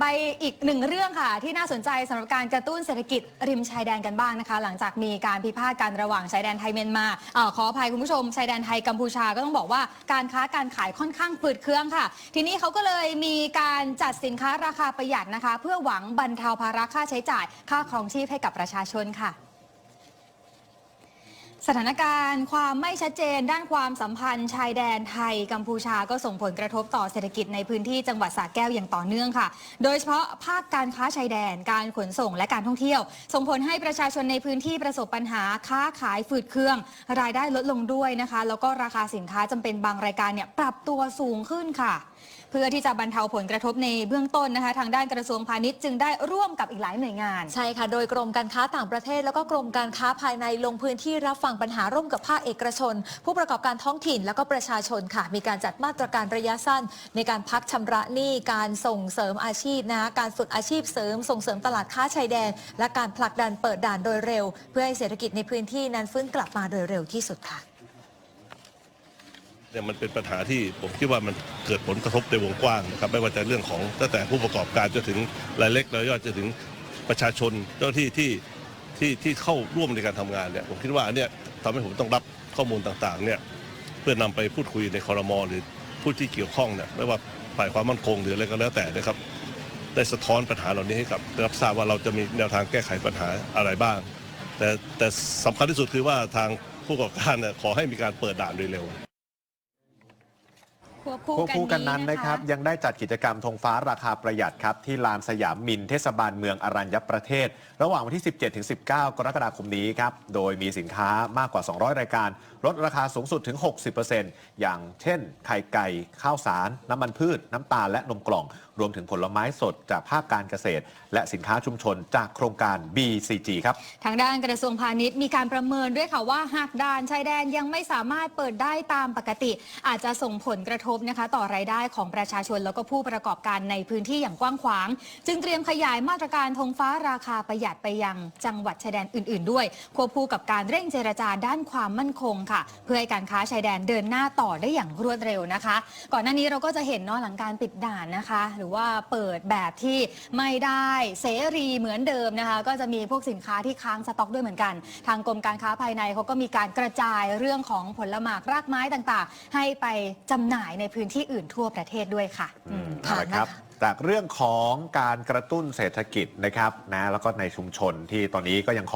ไปอีกหนึ่งเรื่องค่ะ ที่น่าสนใจสำหรับการกระตุ้นเศรษฐกิจริมชายแดนกันบ้างนะคะ หลังจากมีการพิพาทกันระหว่างชายแดนไทยเมียนมาออขออภัยคุณผู้ชม ชายแดนไทยกัมพูชาก็ต้องบอกว่าการค้าการขายค่อนข้างปืดเครื่องค่ะ ทีนี้เขาก็เลยมีการจัดสินค้าราคาประหยัดนะคะ เพื่อหวังบรรเทาภาระค่าใช้จ่าย ค่าครองชีพให้กับประชาชนค่ะ สถานการณ์ความไม่ชัดเจนด้านความสัมพันธ์ชายแดนไทยกัมพูชาก็ส่งผลกระทบต่อเศรษฐกิจในพื้นที่จังหวัดสระแก้วอย่างต่อเนื่องค่ะ โดยเฉพาะภาคการค้าชายแดน การขนส่งและการท่องเที่ยว ส่งผลให้ประชาชนในพื้นที่ประสบปัญหาค้าขายฝืดเครื่อง รายได้ลดลงด้วยนะคะ แล้วก็ราคาสินค้าจำเป็นบางรายการเนี่ยปรับตัวสูงขึ้นค่ะเพื่อที่จะบรรเทาผลกระทบในเบื้องต้นนะคะ ทางด้านกระทรวงพาณิชย์จึงได้ร่วมกับอีกหลายหน่วยงาน ใช่ค่ะ โดยกรมการค้าต่างประเทศ แล้วก็กรมการค้าภายในลงพื้นที่รับฟังปัญหาร่วมกับภาคเอกชน ผู้ประกอบการท้องถิ่นแล้วก็ประชาชนค่ะ มีการจัดมาตรการระยะสั้น ในการพักชำระหนี้การส่งเสริมอาชีพนะคะการฝึกอาชีพเสริม ส่งเสริมตลาดค้าชายแดน และการผลักดันเปิดด่านโดยเร็ว เพื่อให้เศรษฐกิจในพื้นที่นั้นฟื้นกลับมาโดยเร็วที่สุดค่ะ เนี่ยมันเป็นปัญหาที่ผมคิดว่ามันเกิดผลกระทบในวงกว้างนะครับไม่ว่าจะเรื่องของตั้งแต่ผู้ประกอบการจนถึงรายเล็กรายย่อยจนถึงประชาชนเจ้าที่ที่ที่ที่เข้าร่วมในการทำงานเนี่ยผมคิดว่าเนี่ยทำให้ผมต้องรับข้อมูลต่างๆเนี่ยเพื่อนำไปพูดคุยในคอรมอหรือผู้ที่เกี่ยวข้องเนี่ยไม่ว่าฝ่ายความมั่นคงหรืออะไรก็แล้วแต่นะครับ ได้สะท้อนปัญหาเหล่านี้ให้กับรับทราบว่าเราจะมีแนวทางแก้ไขปัญหาอะไรบ้าง แต่แต่สำคัญที่สุดคือว่าทางผู้ประกอบการเนี่ยขอให้มีการเปิดด่านโดยเร็ว ควบควบคู่กันนั้นนี้นะครับยังได้จัดกิจกรรมธงฟ้าราคาประหยัดครับ ที่ลานสยามมินเทศบาลเมืองอรัญญประเทศ ระหว่างวันที่ 17ถึง19 กรกฎาคมนี้ครับ โดยมีสินค้ามากกว่า 200 รายการ ลดราคาสูงสุดถึง 60%อย่างเช่น ไข่ไก่ ข้าวสาร น้ำมันพืช น้ำตาลและนมกล่อง รวมถึงผลไม้สดจากภาคการเกษตร และสินค้าชุมชนจากโครงการ BCG ครับ ทางด้านกระทรวงพาณิชย์มีการประเมินด้วยค่ะว่าหากด่านชายแดนยังไม่สามารถเปิดได้ตามปกติ อาจจะส่งผลกระทบนะคะต่อรายได้ของประชาชนแล้วก็ผู้ประกอบการในพื้นที่อย่างกว้างขวาง จึงเตรียมขยายมาตรการธงฟ้าราคาประหยัดไปยังจังหวัดชายแดนอื่น ๆ ด้วย ควบคู่กับการเร่งเจรจาด้านความมั่นคงค่ะ เพื่อให้การค้าชายแดนเดินหน้าต่อได้อย่างรวดเร็วนะคะ ก่อนหน้านี้เราก็จะเห็นเนาะหลังการปิดด่านนะคะ หรือว่าเปิดแบบที่ไม่ได้เสรีเหมือนเดิมนะคะ ก็จะมีพวกสินค้าที่ค้างสต็อกด้วยเหมือนกัน ทางกรมการค้าภายในเขาก็มีการกระจายเรื่องของผลหมากรากไม้ต่างๆ ให้ไปจำหน่ายในพื้นที่อื่นทั่วประเทศด้วยค่ะอืมค่ะเอาละครับ จากเรื่องของการกระตุ้นเศรษฐกิจนะครับนะแล้วก็ในชุมชนที่ตอนนี้ก็ยัง